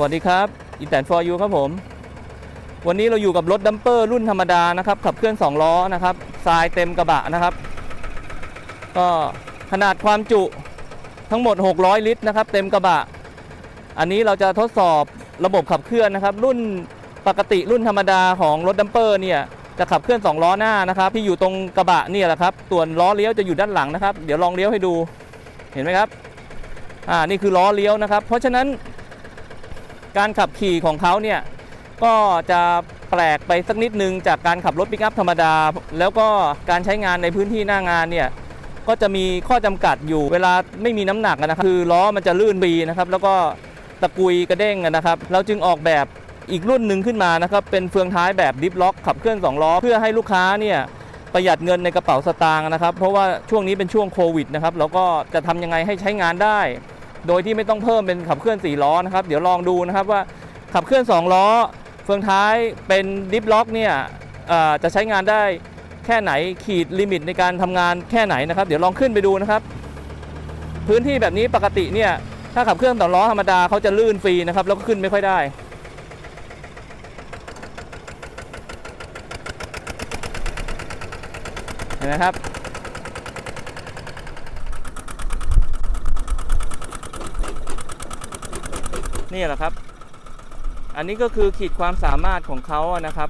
วัสดีครับอีแตนฟอร์ยูครับผม วันนี้เราอยู่กับรถดัมเปอร์รุ่นธรรมดานะครับ ขับเคลื่อน 2 ล้อนะครับทรายเต็มกระบะนะครับ ก็ขนาดความจุทั้งหมด 600 ลิตรนะครับ เต็มกระบะ อันนี้เราจะทดสอบระบบขับเคลื่อนนะครับ รุ่นปกติรุ่นธรรมดาของรถดัมเปอร์เนี่ยจะขับเคลื่อน 2 ล้อหน้านะครับที่อยู่ตรงกระบะเนี่ยแหละครับส่วนล้อเลี้ยวจะอยู่ด้านหลังนะครับ เดี๋ยวลองเลี้ยวให้ดูเห็นไหมครับอ่านี่คือล้อเลี้ยวนะครับ เพราะฉะนั้น การขับขี่ของเขาเนี่ยก็จะแปลกไปสักนิดนึงจากการขับรถปิกอัพธรรมดา แล้วก็การใช้งานในพื้นที่หน้างานเนี่ยก็จะมีข้อจำกัดอยู่เวลาไม่มีน้ำหนักนะครับคือล้อมันจะลื่นบีนะครับแล้วก็ตะกุยกระเด้งนะครับ เราจึงออกแบบอีกรุ่นหนึ่งขึ้นมานะครับเป็นเฟืองท้ายแบบดิฟล็อกขับเคลื่อน2ล้อเพื่อให้ลูกค้าเนี่ยประหยัดเงินในกระเป๋าสตางค์นะครับ เพราะว่าช่วงนี้เป็นช่วงโควิดนะครับเราก็จะทำยังไงให้ใช้งานได้ โดยที่ไม่ต้องเพิ่มเป็นขับเคลื่อน4ล้อนะครับ เดี๋ยวลองดูนะครับว่าขับเคลื่อน 2 ล้อ เฟืองท้ายเป็นดิฟล็อกเนี่ยจะใช้งานได้แค่ไหนขีดลิมิตในการทำงานแค่ไหนนะครับ เดี๋ยวลองขึ้นไปดูนะครับ พื้นที่แบบนี้ปกติเนี่ยถ้าขับเคลื่อนต่อล้อธรรมดาเขาจะลื่นฟรีนะครับแล้วก็ขึ้นไม่ค่อยได้นไหมครับ นี่แหละครับ อันนี้ก็คือขีดความสามารถของเขานะครับ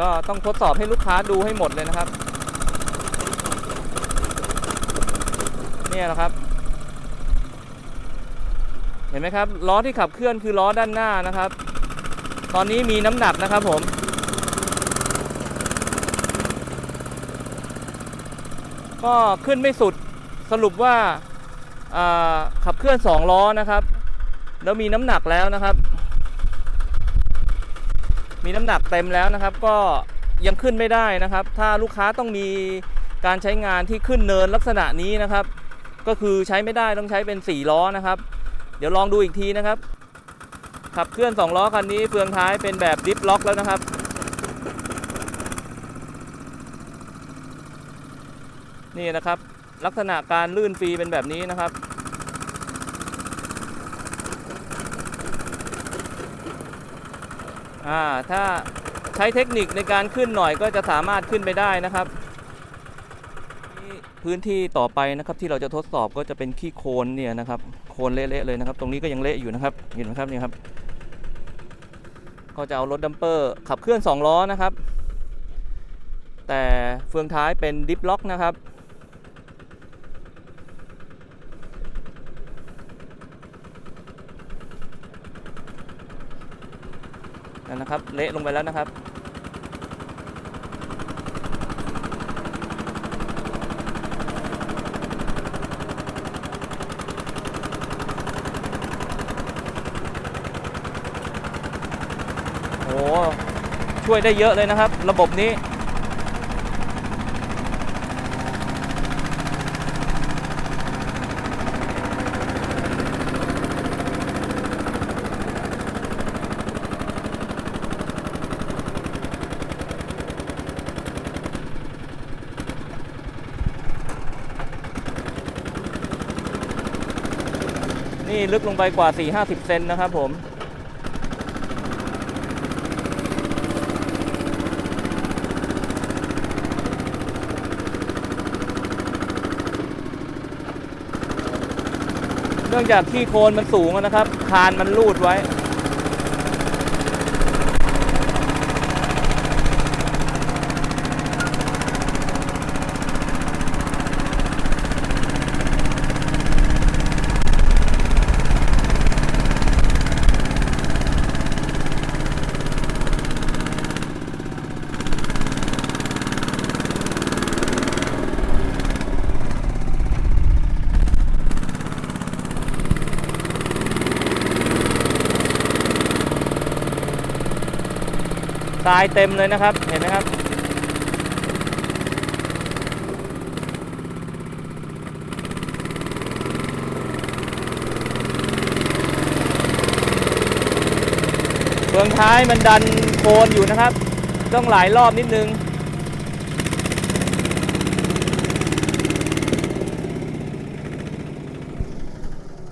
ก็ต้องทดสอบให้ลูกค้าดูให้หมดเลยนะครับ เนี่ยแหละครับ เห็นไหมครับล้อที่ขับเคลื่อนคือล้อด้านหน้านะครับ ตอนนี้มีน้ำหนักนะครับผมก็ขึ้นไม่สุดสรุปว่าอ่าขับเคลื่อน 2 ล้อนะครับ แล้วมีน้ำหนักแล้วนะครับ มีน้ำหนักเต็มแล้วนะครับ ก็ยังขึ้นไม่ได้นะครับ ถ้าลูกค้าต้องมีการใช้งานที่ขึ้นเนินลักษณะนี้นะครับ ก็คือใช้ไม่ได้ต้องใช้เป็น4ล้อนะครับ เดี๋ยวลองดูอีกทีนะครับ ขับเคลื่อน 2 ล้อคันนี้เฟืองท้ายเป็นแบบดิฟล็อกแล้วนะครับนี่นะครับ ลักษณะการลื่นฟรีเป็นแบบนี้นะครับ อ่าถ้าใช้เทคนิคในการขึ้นหน่อยก็จะสามารถขึ้นไปได้นะครับพื้นที่ต่อไปนะครับที่เราจะทดสอบก็จะเป็นขี้โคลนเนี่ยนะครับโคลนเละๆเลยนะครับ ตรงนี้ก็ยังเละอยู่นะครับเห็นไหมครับนี่ครับ ก็จะเอารถดัมเปอร์ขับเคลื่อน 2 ล้อนะครับ แต่เฟืองท้ายเป็นดิฟล็อกนะครับ นั่นนะครับ เละลงไปแล้วนะครับ โอ้ช่วยได้เยอะเลยนะครับ ระบบนี้ นี่ลึกลงไปกว่า 4-50 เซนนะครับผม เนื่องจากที่โคลนมันสูงนะครับ คานมันลูดไว้ ทรายเต็มเลยนะครับ เห็นไหมครับเฟืองท้ายมันดันโคนอยู่นะครับ ต้องหลายรอบนิดนึง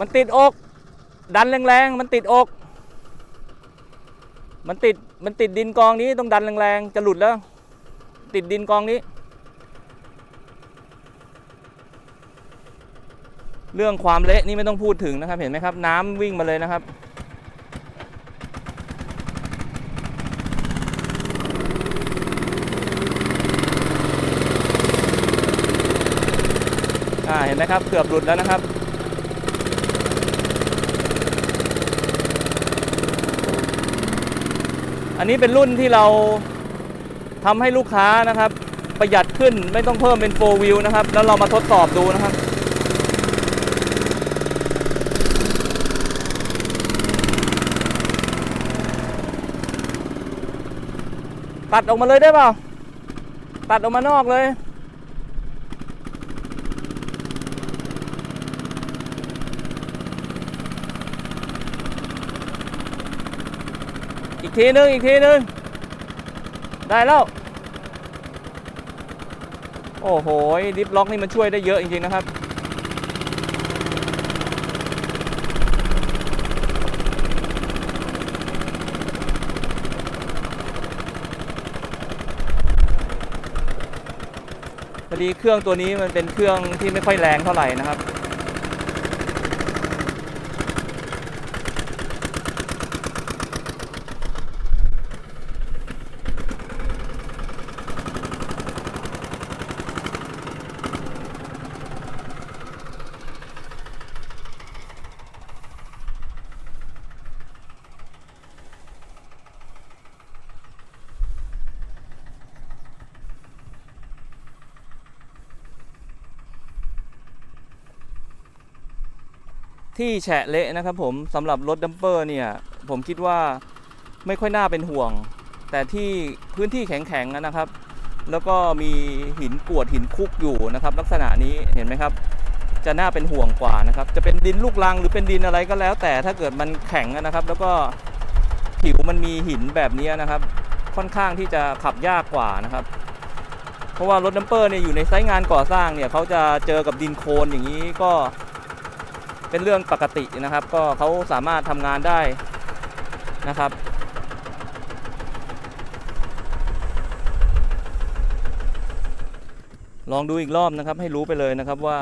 มันติดอก ดันแรงๆ มันติดอก มันติด มันติดดินกองนี้ต้องดันแรงๆ จะหลุดแล้ว ติดดินกองนี้ เรื่องความเละนี่ไม่ต้องพูดถึงนะครับ เห็นไหมครับ น้ำวิ่งมาเลยนะครับอ่าเห็นไหมครับ เกือบหลุดแล้วนะครับ อันนี้เป็นรุ่นที่เราทำให้ลูกค้านะครับ ประหยัดขึ้นไม่ต้องเพิ่มเป็น4 wheel นะครับ แล้วเรามาทดสอบดูนะครับตัดออกมาเลยได้เปล่า ตัดออกมานอกเลย ทีนึง อีกทีนึง ได้แล้ว โอ้โหดิฟล็อกนี่มันช่วยได้เยอะจริง ๆ นะครับ พอดีเครื่องตัวนี้มันเป็นเครื่องที่ไม่ค่อยแรงเท่าไหร่นะครับ ที่แฉะเละนะครับผมสำหรับรถดัมเปอร์เนี่ยผมคิดว่าไม่ค่อยน่าเป็นห่วง แต่ที่พื้นที่แข็งๆนะครับ แล้วก็มีหินกรวดหินคุกอยู่นะครับ ลักษณะนี้เห็นไหมครับ จะน่าเป็นห่วงกว่านะครับ จะเป็นดินลูกรังหรือเป็นดินอะไรก็แล้ว แต่ถ้าเกิดมันแข็งนะครับ แล้วก็ผิวมันมีหินแบบนี้นะครับ ค่อนข้างที่จะขับยากกว่านะครับ เพราะว่ารถดัมเปอร์เนี่ยอยู่ในไซต์งานก่อสร้างเนี่ยเขาจะเจอกับดินโคลนอย่างนี้ก็ เป็นเรื่องปกตินะครับ ก็เขาสามารถทำงานได้นะครับ ลองดูอีกรอบนะครับให้รู้ไปเลยนะครับว่า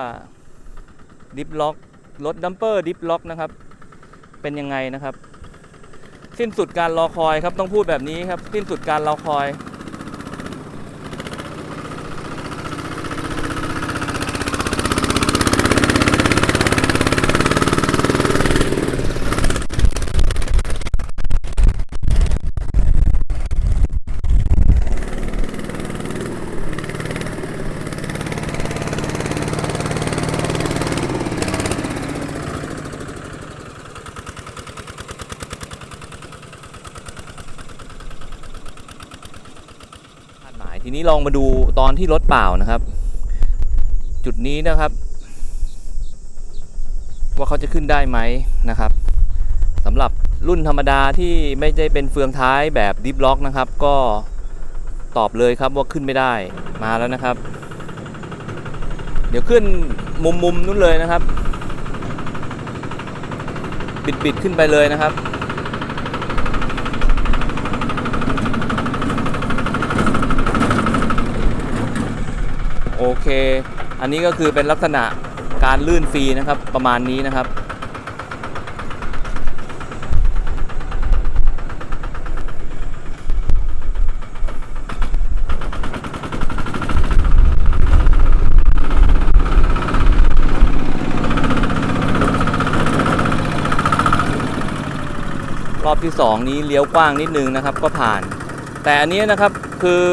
ดิฟล็อกรถดัมเปอร์ดิฟล็อกนะครับ เป็นยังไงนะครับ สิ้นสุดการรอคอยครับต้องพูดแบบนี้ครับ สิ้นสุดการรอคอย คาดหมายทีนี้ล องมาดูตอนที่รถเปล่านะครับ จุดนี้นะครับ ว่าเขาจะขึ้นได้ไหมนะครับสำหรับรุ่นธรรมดาที่ไม่ได้เป็นเฟืองท้ายแบบดิฟล็อกนะครับ ก็ตอบเลยครับว่าขึ้นไม่ได้มาแล้วนะครับ เดี๋ยวขึ้นมุมมุมนู้นเลยนะครับ บิดบิดขึ้นไปเลยนะครับ เค อันนี้ก็คือเป็นลักษณะการลื่นฟรีนะครับประมาณนี้นะครับ รอบที่ 2 นี้เลี้ยวกว้างนิดนึงนะครับก็ผ่าน แต่อันนี้นะครับคือ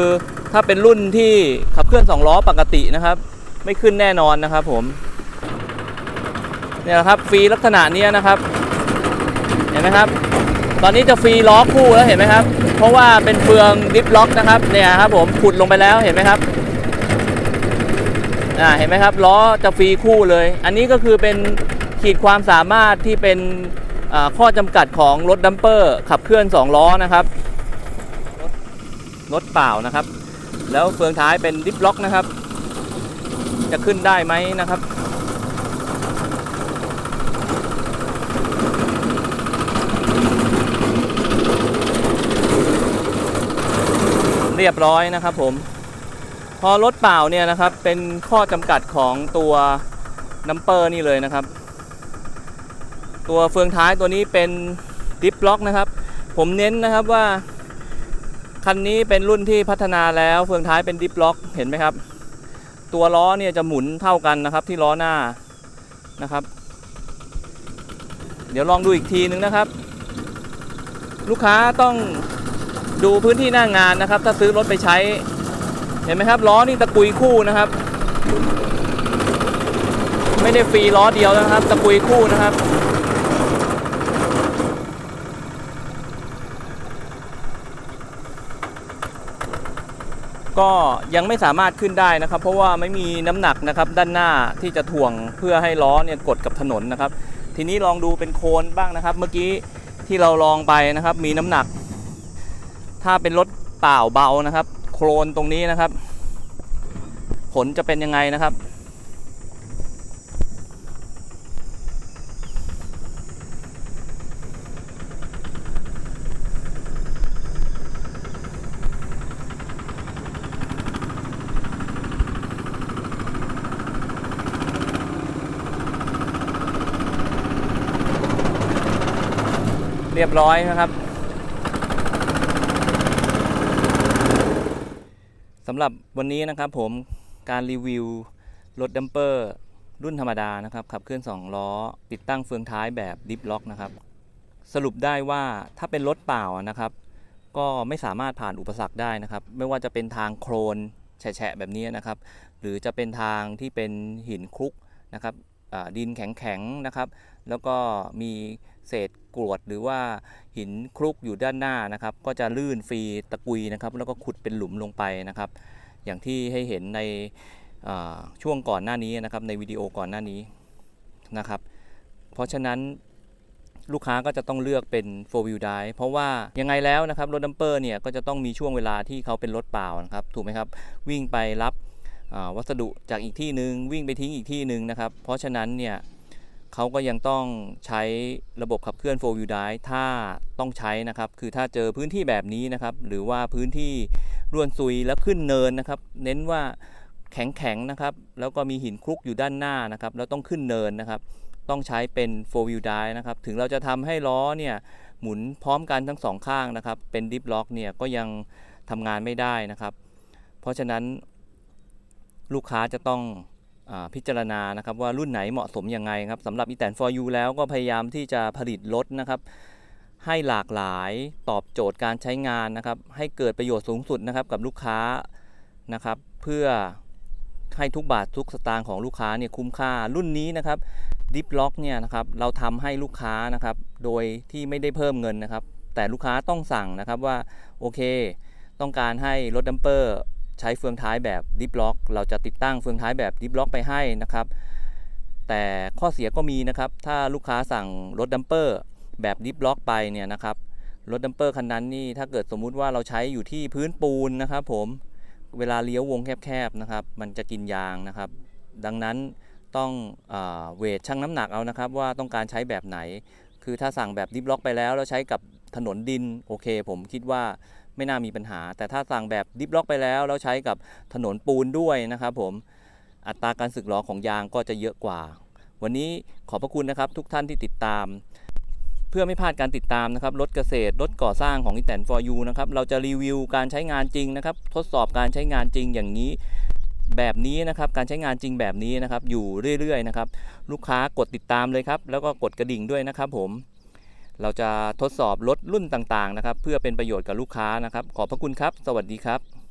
ถ้าเป็นรุ่นที่ขับเคลื่อน2ล้อปกตินะครับ ไม่ขึ้นแน่นอนนะครับผมเนี่ยนะครับฟรีลักษณะเนี้ยนะครับ เห็นไหมครับ ตอนนี้จะฟรีล้อคู่แล้วเห็นไหมครับ เพราะว่าเป็นเฟืองดิฟล็อกนะครับเนี่ยครับผมขุดลงไปแล้วเห็นไหมครับอ่าเห็นไหมครับล้อจะฟรีคู่เลย อันนี้ก็คือเป็นขีดความสามารถที่เป็นข้อจำกัดของรถดัมเปอร์ขับเคลื่อน 2 ล้อนะครับรถรถเปล่านะครับ แล้วเฟืองท้ายเป็นดิฟล็อกนะครับ จะขึ้นได้ไหมนะครับ เรียบร้อยนะครับผม พอรถเปล่าเนี่ยนะครับ เป็นข้อจำกัดของตัวนัมเปอร์นี่เลยนะครับ ตัวเฟืองท้ายตัวนี้เป็นดิฟล็อกนะครับ ผมเน้นนะครับว่า คันนี้เป็นรุ่นที่พัฒนาแล้วเฟืองท้ายเป็นดิฟล็อกเห็นไหมครับ ตัวล้อเนี่ยจะหมุนเท่ากันนะครับที่ล้อหน้านะครับ เดี๋ยวลองดูอีกทีนึงนะครับ ลูกค้าต้องดูพื้นที่หน้างานนะครับ ถ้าซื้อรถไปใช้ เห็นไหมครับล้อนี่ตะกุยคู่นะครับ ไม่ได้ฟรีล้อเดียวนะครับ ตะกุยคู่นะครับ ก็ยังไม่สามารถขึ้นได้นะครับ เพราะว่าไม่มีน้ำหนักนะครับด้านหน้าที่จะถ่วงเพื่อให้ล้อเนี่ยกดกับถนนนะครับ ทีนี้ลองดูเป็นโคนบ้างนะครับ เมื่อกี้ที่เราลองไปนะครับ มีน้ำหนัก ถ้าเป็นรถเปล่าเบานะครับ โคลนตรงนี้นะครับ ผลจะเป็นยังไงนะครับ บร้อยนะครับสำหรับวันนี้นะครับผมการรีวิวรถดัมเปอร์รุ่นธรรมดานะครับขับเคลื่อน 2 ล้อ ติดตั้งเฟืองท้ายแบบดิฟล็อกนะครับ สรุปได้ว่าถ้าเป็นรถเปล่านะครับ ก็ไม่สามารถผ่านอุปสรรคได้นะครับ ไม่ว่าจะเป็นทางโครนแฉะแบบนี้นะครับ หรือจะเป็นทางที่เป็นหินคลุกนะครับดินแข็งๆนะครับ แล้วก็มี เศษกรวดหรือว่าหินคลุกอยู่ด้านหน้านะครับ ก็จะลื่นฟรีตะกุยนะครับ แล้วก็ขุดเป็นหลุมลงไปนะครับ อย่างที่ให้เห็นในช่วงก่อนหน้านี้นะครับ ในวิดีโอก่อนหน้านี้นะครับ เพราะฉะนั้นลูกค้าก็จะต้องเลือกเป็น 4 wheel drive เพราะว่ายังไงแล้วนะครับรถดัมเปอร์เนี่ยก็จะต้องมีช่วงเวลาที่เขาเป็นรถเปล่านะครับ ถูกไหมครับ วิ่งไปรับวัสดุจากอีกที่หนึ่งวิ่งไปทิ้งอีกที่หนึ่งนะครับ เพราะฉะนั้นเนี่ย เขาก็ยังต้องใช้ระบบขับเคลื่อน4 wheel drive ถ้าต้องใช้นะครับ คือถ้าเจอพื้นที่แบบนี้นะครับ หรือว่าพื้นที่ร่วนซุยแล้วขึ้นเนินนะครับ เน้นว่าแข็งๆนะครับ แล้วก็มีหินคลุกอยู่ด้านหน้านะครับ แล้วต้องขึ้นเนินนะครับ ต้องใช้เป็น4 wheel drive นะครับ ถึงเราจะทำให้ล้อเนี่ยหมุนพร้อมกันทั้งสองข้างนะครับ เป็นดิฟล็อกเนี่ยก็ยังทำงานไม่ได้นะครับ เพราะฉะนั้นลูกค้าจะต้อง พิจารณานะครับว่ารุ่นไหนเหมาะสมยังไงครับสำหรับ e t a n for you แล้วก็พยายามที่จะผลิตรถนะครับ ให้หลากหลายตอบโจทย์การใช้งานนะครับ ให้เกิดประโยชน์สูงสุดนะครับกับลูกค้านะครับ เพื่อให้ทุกบาททุกสตางค์ของลูกค้าเนี่ยคุ้มค่ารุ่นนี้นะครับดิฟล็อกเนี่ยนะครับเราทำให้ลูกค้านะครับ โดยที่ไม่ได้เพิ่มเงินนะครับ แต่ลูกค้าต้องสั่งนะครับว่าโอเค ต้องการให้รถดัมเปอร์ ใช้เฟืองท้ายแบบดิฟล็อกเราจะติดตั้งเฟืองท้ายแบบดิฟล็อกไปให้นะครับ แต่ข้อเสียก็มีนะครับ ถ้าลูกค้าสั่งรถดัมเปอร์แบบดิฟล็อกไปเนี่ยนะครับรถดัมเปอร์คันนั้นนี่ถ้าเกิดสมมุติว่าเราใช้อยู่ที่พื้นปูนนะครับผมเวลาเลี้ยววงแคบๆนะครับ มันจะกินยางนะครับ ดังนั้นต้องอเวทชั่งน้ำหนักเอานะครับ ว่าต้องการใช้แบบไหน คือถ้าสั่งแบบดิฟล็อกไปแล้ว แล้วใช้กับถนนดินโอเค ผมคิดว่า ไม่น่ามีปัญหา แต่ถ้าสั่งแบบดิฟล็อกไปแล้ว แล้วใช้กับถนนปูนด้วยนะครับผมอัตราการสึกหรอของยางก็จะเยอะกว่า วันนี้ขอบพระคุณนะครับทุกท่านที่ติดตาม เพื่อไม่พลาดการติดตามนะครับรถเกษตรรถก่อสร้างของ i n t e n for you นะครับเราจะรีวิวการใช้งานจริงนะครับ ทดสอบการใช้งานจริงอย่างนี้แบบนี้นะครับการใช้งานจริงแบบนี้นะครับอยู่เรื่อยๆนะครับลูกค้ากดติดตามเลยครับ แล้วก็กดกระดิ่งด้วยนะครับผม เราจะทดสอบรถรุ่นต่างๆนะครับ เพื่อเป็นประโยชน์กับลูกค้านะครับ ขอบพระคุณครับ สวัสดีครับ